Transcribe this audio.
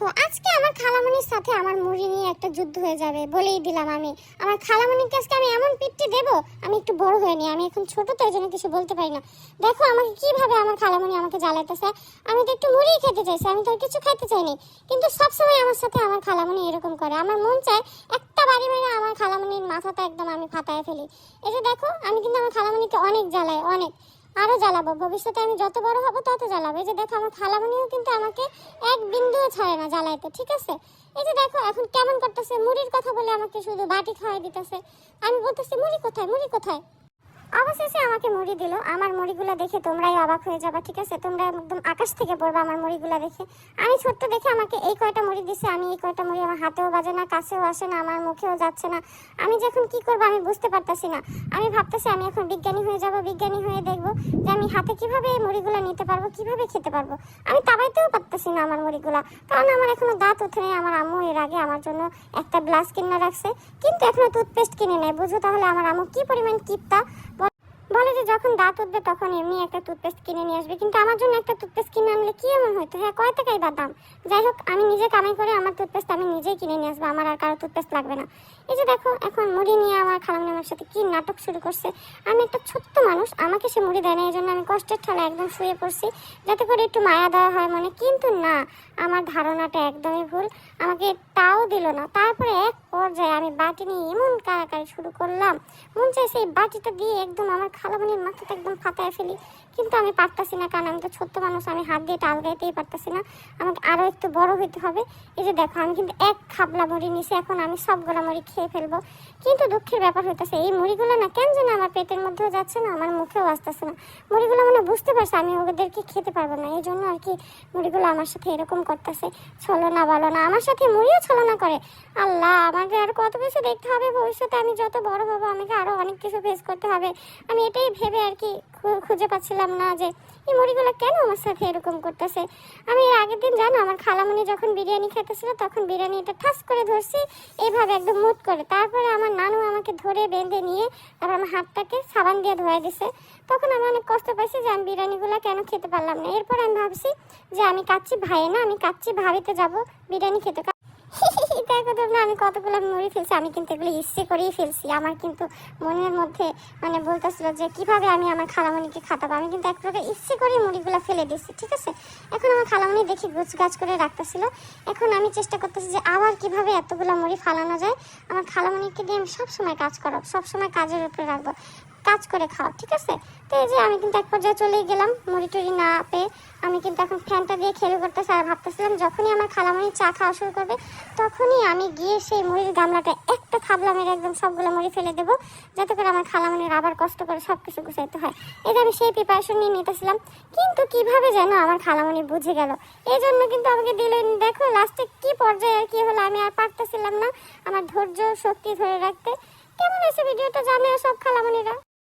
দেখো, আজকে আমার খালামণির সাথে আমার মুড়ি নিয়ে একটা যুদ্ধ হয়ে যাবে বলেই দিলাম আমি। আমার খালামণিকে আজকে আমি এমন পিটটি দেব, আমি একটু বড় হয়ে নি আমি এখন ছোট তো জন্য কিছু বলতে পারি না। দেখো, আমাকে কীভাবে আমার খালামণি আমাকে জ্বালাইতেছে আমি তো একটু মুড়ি খেতে চাইছি, আমি তো কিছু খাইতে চাইনি। কিন্তু সবসময় আমার সাথে আমার খালামণি এরকম করে। আমার মন চায় একটা বাড়ি মেরে আমার খালামণির মাথাটা একদম আমি ফাটায় ফেলি। এই যে দেখো, আমি কিন্তু আমার খালামণিকে অনেক জ্বালাই, অনেক। আরও জ্বালাবো, ভবিষ্যতে আমি যত বড় হব তত জ্বালাবো। এই যে দেখো, আমার খালামণিও কিন্তু আমাকে এক বিন্দুও ছাড়ে না জ্বালাইতে, ঠিক আছে? এই যে দেখো, এখন কেমন করতেছে? মুড়ির কথা বলে আমাকে শুধু বাটি খাওয়াই দিতেছে। আমি বলতেছি, মুড়ি কোথায়? মুড়ি কোথায়? অবশেষে আমাকে মুড়ি দিল। আমার মুড়িগুলো দেখে তোমরাই অবাক হয়ে যাবা, ঠিক আছে? তোমরা একদম আকাশ থেকে পড়বে আমার মুড়িগুলো দেখে। আমি ছোট্ট দেখে আমাকে এই কয়টা মুড়ি দিছে, আমি এই কয়টা মুড়ি আমার হাতেও বাজে না, কাছেও আসে না, আমার মুখেও যাচ্ছে না। আমি যখন কি করব আমি বুঝতে পারতাছি না। আমি ভাবতেছি আমি এখন বিজ্ঞানী হয়ে যাব, বিজ্ঞানী হয়ে দেখব যে আমি হাতে কীভাবে এই মুড়িগুলো নিতে পারব, কীভাবে খেতে পারব। আমি তাবাইতেও পারতেছি না আমার মুড়িগুলা, কারণ আমার এখনও দাঁত উঠে নেই, আমার আম্মু এর আগে আমার জন্য একটা গ্লাস কিনে রাখছে, কিন্তু এখনও টুথপেস্ট কিনে নেয়। বুঝো তাহলে আমার আম্মু কি পরিমাণ কিপটা বলে যে যখন দাঁত উঠবে তখন এমনি একটা টুথপেস্ট কিনে নিয়ে আসবে। কিন্তু আমার জন্য একটা টুথপেস্ট কিনে আনলে কি এমন হয়তো হ্যাঁ কয় টাকাই বা দাম? যাই হোক, আমি নিজে কামাই করে আমার টুথপেস্ট আমি নিজেই কিনে নিয়ে আসব, আমার আর কারও টুথপেস্ট লাগবে না। এই যে দেখো, এখন মুড়ি নিয়ে আমার খালামনি আমার সাথে কি নাটক শুরু করছে। আমি একটা ছোট্ট মানুষ, আমাকে সে মুড়ি দেয় না, এই জন্য আমি কষ্টের ঠেলা একদম শুয়ে পড়ছি। যাতে করে একটু মায়া দেওয়া হয় মানে কিন্তু না, আমার ধারণাটা একদমই ভুল। আমাকে তাও দিল না। তারপরে এক পর্যায়ে আমি বাটি নিয়ে এমন কারাকারি শুরু করলাম। মন চাইছে এই বাটিটা দিয়ে একদম আমার খালামনির মাথাটা একদম ফাটায় ফেলি। কিন্তু আমি পারতাছি না, কারণ আমি তো ছোট্ট মানুষ, আমি হাত দিয়ে টাল গাইতেই পারতাছি না। আমাকে আরও একটু বড় হইতে হবে। এই যে দেখো, আমি কিন্তু এক খাবলা মুড়ি নিছি, এখন আমি সবগুলা মুড়ি খেয়ে ফেলব। কিন্তু দুঃখের ব্যাপার হইতেছে, এই মুড়িগুলো না কেন যেন আমার পেটের মধ্যেও যাচ্ছে না, আমার মুখেও আসতেছে না। মুড়িগুলো মানে বুঝতে পারছে, আমি ওদেরকে খেতে পারব না। এই জন্য আর কি মুড়িগুলো আমার সাথে এরকম করতেছে, ছলো না, বলো না। আমার সাথে মুড়িও ছলনা করে। আল্লাহ, আমাকে আর কত কিছু দেখতে হবে ভবিষ্যতে? আমি যত বড় হব, আমাকে আরও অনেক কিছু ফেস করতে হবে। আমি এটাই ভেবে আর কি খুঁজে পাচ্ছিলাম না যে, এই মুড়িগুলো কেন আমার সাথে এরকম করতেছে? আমি এর আগের দিন জানো, আমার খালামণি যখন বিরিয়ানি খেতেছিল তখন বিরিয়ানিটা ঠাস করে ধরছি, এইভাবে একদম মুট করে। তারপরে আমার নানু আমাকে ধরে বেঁধে নিয়ে তারপর আমার হাতটাকে সাবান দিয়ে ধোয়া দিছে। তখন আমি অনেক কষ্ট পাইছি যে আমি বিরিয়ানিগুলো কেন খেতে পারলাম না। এরপর আমি ভাবছি যে আমি কাচ্চি ভাইয়ে না, আমি কাচ্চি ভাবিতে যাব বিরিয়ানি খেতে। দেখো তোমরা আমি কতগুলো মুড়ি ফেলছি, আমি কিন্তু এগুলো ইচ্ছে করেই ফেলছি। আমার কিন্তু মনের মধ্যে মানে বলতেছিল যে, কীভাবে আমি আমার খালামণিকে খাটাবো? আমি কিন্তু এক প্রকার ইচ্ছে করে মুড়িগুলো ফেলে দিচ্ছি ঠিক আছে? এখন আমার খালামণি দেখি গুছ গাছ করে রাখতেছিল। এখন আমি চেষ্টা করতেছি যে, আবার কীভাবে এতগুলো মুড়ি ফালানো যায়? আমার খালামণিকে দিয়ে আমি সবসময় কাজ করাবো, সবসময় কাজের উপরে রাখব। কাজ করে খাও, ঠিক আছে? তো এই যে আমি কিন্তু এক পর্যায়ে চলেই গেলাম মুড়ি টুড়ি না পেয়ে। আমি কিন্তু এখন ফ্যানটা দিয়ে খেলে করতেছি আর ভাবতেছিলাম যখনই আমার খালামণি চা খাওয়া শুরু করবে, তখনই আমি গিয়ে সেই মুড়ির গামলাটা একটা খাবলা মেরে একদম সবগুলো মুড়ি ফেলে দেবো, যাতে করে আমার খালামণির আবার কষ্ট করে সব কিছু গুছাইতে হয়। এটা আমি সেই প্রিপারেশন নিয়ে নিতেছিলাম, কিন্তু কীভাবে যেন আমার খালামণি বুঝে গেল। এই জন্য কিন্তু আমাকে দিলেন দেখো লাস্টে কি পর্যায়ে আর কি হলো আমি আর পারতেছিলাম না আমার ধৈর্য, শক্তি ধরে রাখতে। কেমন আছে ভিডিওটা জানে সব খালামণিরা